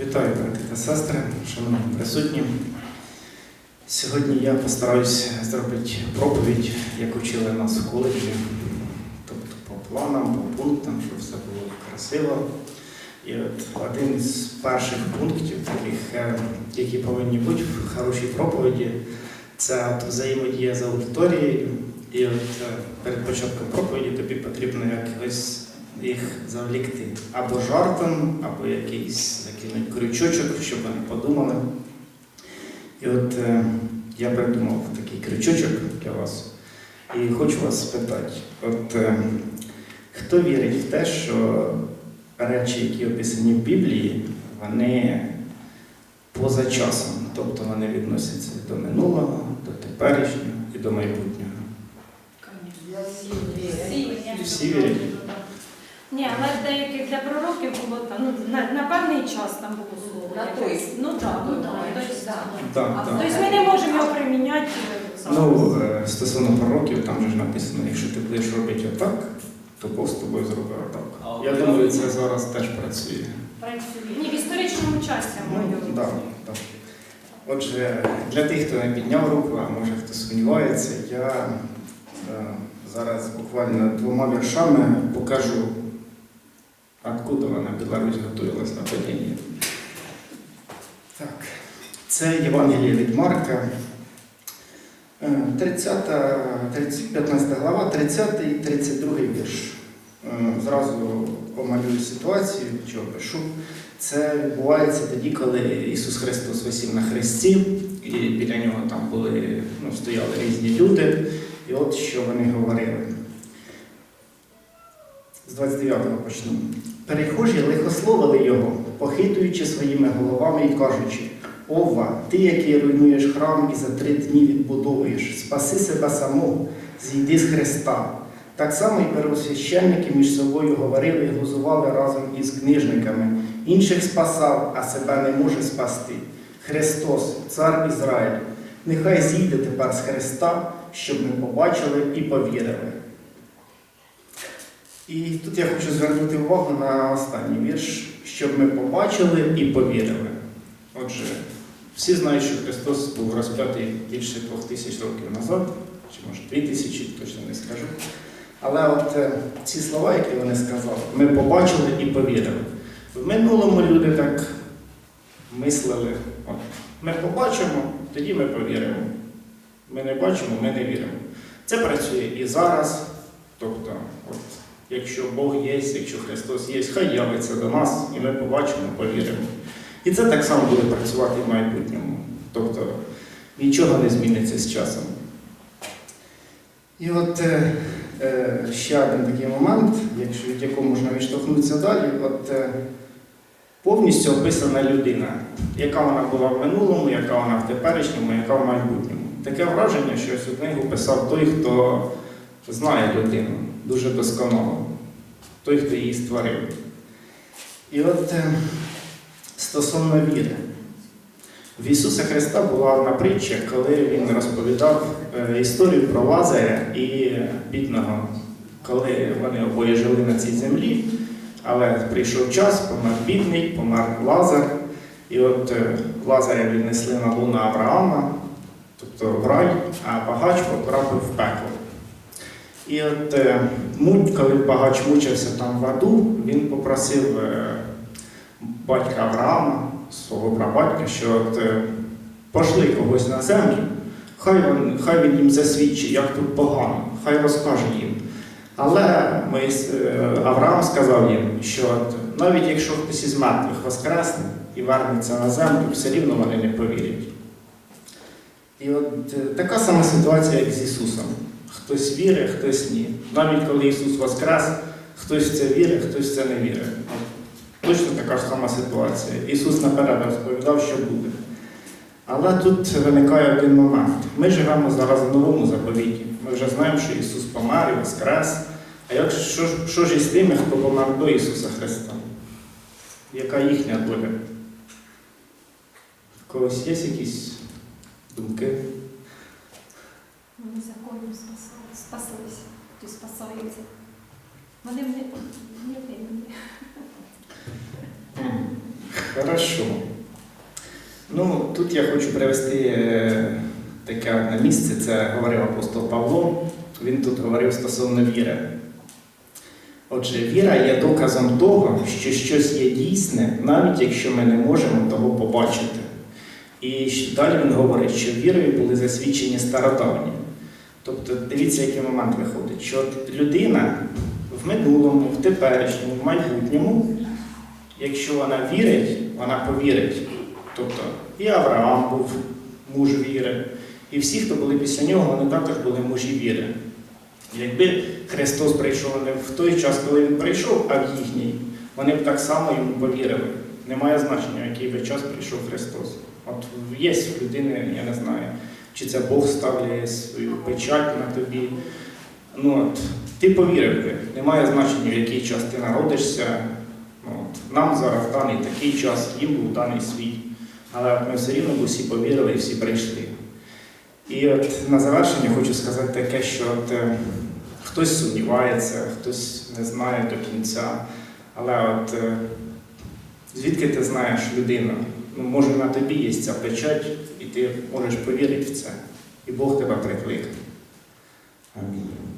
Вітаю, брати та сестри, шановні присутні. Сьогодні я постараюсь зробити проповідь, як учили нас в коледжі, тобто по планам, по пунктам, щоб все було красиво. І от один з перших пунктів, таких, е, які повинні бути в хорошій проповіді, це от взаємодія з аудиторією. І от е, перед початком проповіді тобі потрібно якось їх завлікти або жартом, або якийсь закинуть крючочок, щоб вони подумали. І от е, я придумав такий крючочок для вас. І хочу вас спитати: от е, хто вірить в те, що речі, які описані в Біблії, вони поза часом, тобто вони відносяться до минулого, до теперішнього і до майбутнього. Всі вірять? Ні, але деяких для пророків було там, ну, на, на певний час там було слово. На якесь. той. Ну так, ну так. Ну, Тобто, да. Так, так. тобто ми не можемо його приміняти. е, Ну, е, стосовно пророків, там же ж написано, якщо ти будеш робити отак, то Бог з тобою зробить отак. Я думаю, це зараз теж працює. працює. Ні, в історичному часі Ну, маю. да, так. Отже, для тих, хто не підняв руку, а може хто сумнівається, я е, зараз буквально двома віршами покажу, откуда вона Білорусь готувалась на падіння. Так, це Євангеліє від Марка, е, 30, 30, 15 глава, 30 і 32 вірш. Е, Зразу омалюю ситуацію, що пишу. Це відбувається тоді, коли Ісус Христос висів на хресті, і біля нього там були, ну, стояли різні люди. І от що вони говорили. З 29-го почну. Перехожі лихословили його, похитуючи своїми головами і кажучи: Ова, ти, який руйнуєш храм і за три дні відбудовуєш, спаси себе самого, зійди з Христа. Так само і первосвященники між собою говорили і глузували разом із книжниками. Інших спасав, а себе не може спасти. Христос, Цар Ізраїль, нехай зійде тепер з Христа, щоб ми побачили і повірили. І тут я хочу звернути увагу на останній вірш, щоб ми побачили і повірили. Отже, всі знають, що Христос був розп'ятий більше двох тисяч років назад, чи може дві тисячі, точно не скажу. Але от е, ці слова, які вони сказали, ми побачили і повірили. В минулому люди так мислили, от, ми побачимо, тоді ми повіримо. Ми не бачимо, ми не віримо. Це працює і зараз. Тобто, от, якщо Бог є, якщо Христос є, хай явиться до нас, і ми побачимо, повіримо. І це так само буде працювати в майбутньому. Тобто нічого не зміниться з часом. І от е, е, ще один такий момент, якщо від якого можна відштовхнутися далі, от е, повністю описана людина, яка вона була в минулому, яка вона в теперішньому, яка в майбутньому. Таке враження, що цю книгу писав той, хто знає людину дуже досконало, той, хто її створив. І от е, стосовно віри. В Ісуса Христа була одна притча, коли Він розповідав е, історію про Лазаря і бідного, коли вони обоє жили на цій землі, але прийшов час, помер бідний, помер Лазар. І от е, Лазаря віднесли на луна Авраама, тобто в рай, а багач потрапив в пекло. І от е, муть, коли багач мучився там в аду, він попросив е, батька Авраама, свого прабатька, що от, е, пошли когось на землю, хай, він- хай він їм засвідчить, як тут погано, хай розкаже їм. Але Авраам сказав їм, що от, навіть якщо хтось із мертвих воскресне і вернеться на землю, все рівно вони не повірять. І от така сама ситуація, як з Ісусом. Хтось вірить, хтось ні. Навіть коли Ісус воскрес, хтось в це вірить, хтось в це не вірить. Точно така ж сама ситуація. Ісус наперед розповідав, що буде. Але тут виникає один момент. Ми живемо зараз в новому заповіті. Ми вже знаємо, що Ісус помер і воскрес. А як, що, що ж із тими, хто помер до Ісуса Христа? Яка їхня доля? В когось є якісь думки? Законом спасали- спаслися, ті спасаються. Вони не винні. Хорошо. Ну, тут я хочу привести е, таке одне місце, це говорив апостол Павло. Він тут говорив стосовно віри. Отже, віра є доказом того, що щось є дійсне, навіть якщо ми не можемо того побачити. І далі він говорить, що вірою були засвідчені стародавні. Тобто, дивіться, який момент виходить, що людина в минулому, в теперішньому, в майбутньому, якщо вона вірить, вона повірить. Тобто і Авраам був муж віри, і всі, хто були після нього, вони також були мужі віри. Якби Христос прийшов не в той час, коли Він прийшов, а в їхній, вони б так само йому повірили. Немає значення, який би час прийшов Христос. От є в людини, я не знаю, чи це Бог ставляє свою печать на тобі. Ну, от, ти повірив би, немає значення, в який час ти народишся. Ну, от, нам зараз даний такий час, їм був даний свій. Але ми все рівно всі повірили і всі прийшли. І от на завершення хочу сказати таке, що от, е, хтось сумнівається, хтось не знає до кінця. Але от е, звідки ти знаєш людину? Ну, може на тобі є ця печать, і ти можеш повірити в це. І Бог тебе прикликає. Амінь.